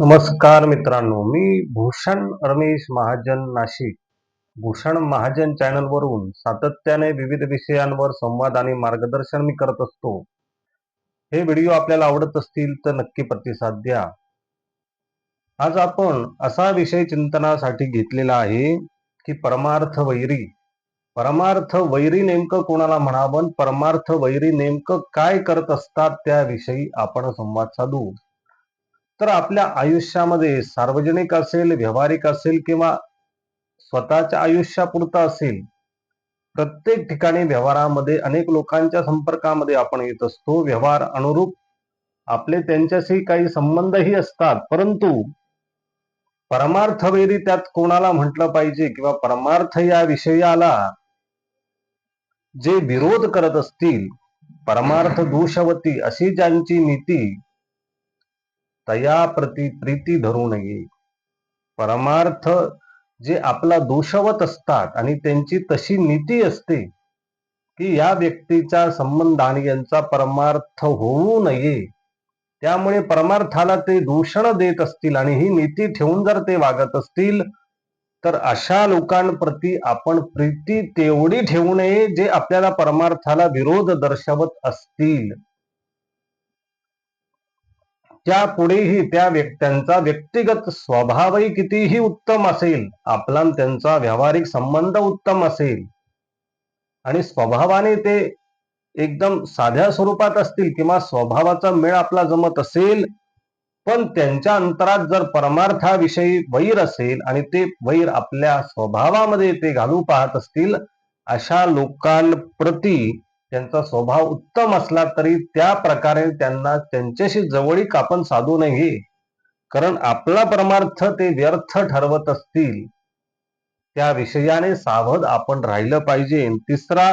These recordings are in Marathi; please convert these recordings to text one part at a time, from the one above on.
नमस्कार मित्रांनो मी भूषण रमेश महाजन नाशिक. भूषण महाजन चॅनल वरून सातत्याने विविध विषयांवर संवाद आणि मार्गदर्शन मी करत असतो. हे व्हिडिओ आपल्याला आवडत असतील तर नक्की प्रतिसाद द्या. आज आपण असा विषय चिंतनासाठी घेतलेला आहे की परमार्थ वैरी. परमार्थ वैरी नेमकं कोणाला म्हणावं परमार्थ वैरी नेमकं काय करत असतात त्याविषयी आपण संवाद साधू. तर आपल्या आयुष्यामध्ये सार्वजनिक असेल व्यावहारिक असेल किंवा स्वतःच्या आयुष्यापुरता असेल प्रत्येक ठिकाणी व्यवहारामध्ये अनेक लोकांच्या संपर्कामध्ये आपण येत असतो. व्यवहार अनुरूप आपले त्यांच्याशी काही संबंधही असतात. परंतु परमार्थवेरी त्यात कोणाला म्हटलं पाहिजे किंवा परमार्थ या विषयाला जे विरोध करत असतील परमार्थ दोषवती अशी ज्यांची नीती तया प्रती प्रीती धरू नये परमार्थ जे आपला दोषवत असतात आणि त्यांची तशी नीती असते की या व्यक्तीचा संबंध आणि यांचा परमार्थ होऊ नये. त्यामुळे परमार्थाला ते दूषण देत असतील आणि ही नीती ठेवून जर ते वागत असतील तर अशा लोकांप्रती आपण प्रीती तेवढी ठेवू नये जे आपल्याला परमार्थाला विरोध दर्शवत असतील. त्या पुढेही त्या व्यक्त्यांचा व्यक्तिगत स्वभावही कितीही उत्तम असेल आपला त्यांचा व्यावहारिक संबंध उत्तम असेल. आणि स्वभावाने ते एकदम साध्या स्वरूपात असतील किंवा स्वभावाचा मेळ आपला जमत असेल पण त्यांच्या अंतरात जर परमार्थाविषयी वैर असेल आणि ते वैर आपल्या स्वभावामध्ये ते घालू पाहत असतील अशा लोकांप्रती त्यांचा स्वभाव उत्तम असला तरी त्या प्रकारे त्यांना त्यांच्याशी जवळीक आपण साधू नये. कारण आपला परमार्थ ते व्यर्थ ठरवत असतील त्या विषयाने सावध आपण राहिलं पाहिजे. तिसरा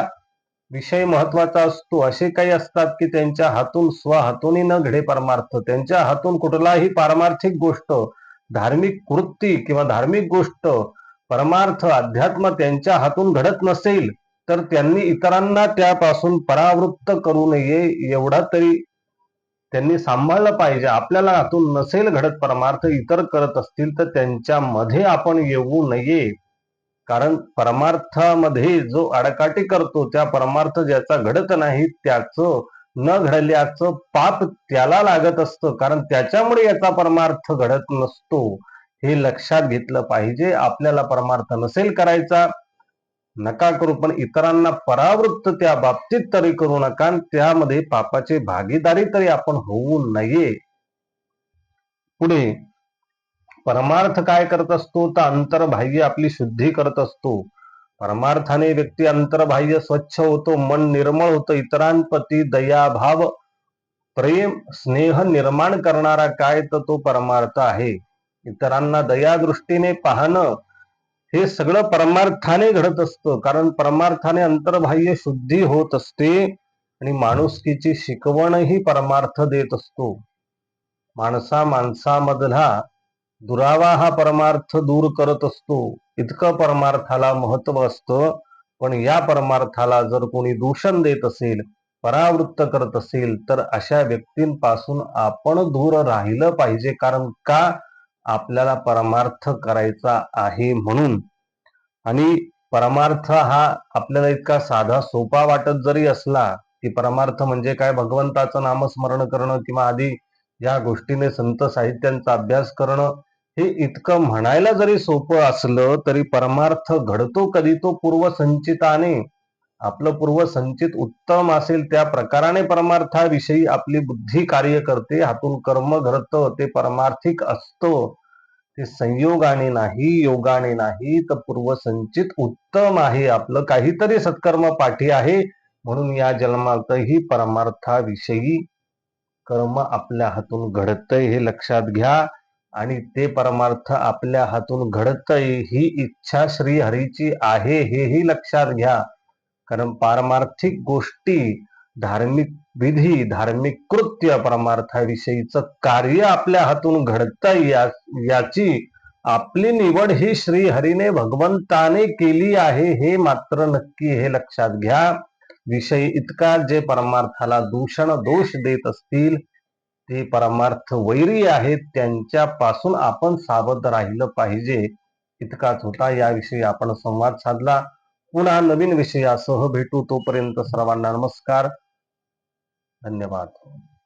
विषय महत्त्वाचा असतो. असे काही असतात की त्यांच्या हातून स्वहातून न घडे परमार्थ. त्यांच्या हातून कुठलाही पारमार्थिक गोष्ट धार्मिक कृती किंवा धार्मिक गोष्ट परमार्थ अध्यात्म त्यांच्या हातून घडत नसेल तर त्यांनी इतरांना त्यापासून परावृत्त करू नये एवढा तरी त्यांनी सांभाळलं पाहिजे. आपल्याला हातून नसेल घडत परमार्थ इतर करत असतील तर त्यांच्यामध्ये आपण येऊ नये. कारण परमार्थामध्ये जो अडकाटी करतो त्या परमार्थ ज्याचा घडत नाही त्याचं न घडल्याचं पाप त्याला लागत असतं. कारण त्याच्यामुळे याचा परमार्थ घडत नसतो. हे लक्षात घेतलं पाहिजे. आपल्याला परमार्थ नसेल करायचा नका करू पण इतरांना परावृत्त त्या बाबतीत तरी करू नका त्यामध्ये पापाची भागीदारी तरी आपण होऊ नये. पुढे परमार्थ काय करत असतो? तर अंतर्बाह्य आपली शुद्धी करत असतो. परमार्थाने व्यक्ती अंतर्बाह्य स्वच्छ होतो मन निर्मळ होतं इतरांप्रती दयाभाव प्रेम स्नेह निर्माण करणारा काय तर तो परमार्थ आहे. इतरांना दया दृष्टीने पाहणं हे सगळं परमार्थाने घडत असतं. कारण परमार्थाने अंतर्बाह्य शुद्धी होत असते आणि माणुसकीची शिकवणही परमार्थ देत असतो. माणसा माणसामधला दुरावा हा परमार्थ दूर करत असतो. इतकं परमार्थाला महत्त्व असतं. पण या परमार्थाला जर कोणी दूषण देत असेल परावृत्त करत असेल तर अशा व्यक्तींपासून आपण दूर राहिलं पाहिजे. कारण का? आपल्याला परमार्थ करायचा आहे म्हणून. आणि परमार्थ हा आपल्याला इतका साधा सोपा वाटत जरी असला की परमार्थ म्हणजे काय? भगवंताचं नामस्मरण करणं किंवा आधी या गोष्टीने संत साहित्यांचा अभ्यास करणं हे इतकं म्हणायला जरी सोपं असलं तरी परमार्थ घडतो कधी? तो पूर्वसंचिताने. आपलं पूर्व संचित उत्तम असेल त्या प्रकाराने परमार्थाविषयी आपली बुद्धी कार्य करते हातून कर्म घडतं ते परमार्थिक असतं ते संयोगाने नाही योगाने नाही तर पूर्वसंचित उत्तम आहे आपलं काहीतरी सत्कर्म पाठी आहे म्हणून या जन्मातही परमार्थाविषयी कर्म आपल्या हातून घडतंय हे लक्षात घ्या. आणि ते परमार्थ आपल्या हातून घडतंय ही इच्छा श्री हरीची आहे हेही लक्षात घ्या. कारण पारमार्थिक गोष्टी धार्मिक विधी धार्मिक कृत्य परमार्थाविषयीचं कार्य आपल्या हातून घडता या याची आपली निवड ही श्री हरीने भगवंताने केली आहे हे मात्र नक्की हे लक्षात घ्या. विषय इतका जे परमार्थाला दूषण दोष देत असतील ते परमार्थ वैरी आहेत त्यांच्यापासून आपण सावध राहिलं पाहिजे. इतकाच होता याविषयी आपण संवाद साधला. पुन्हा नवीन विषयासह भेटू तोपर्यंत सर्वांना नमस्कार. धन्यवाद.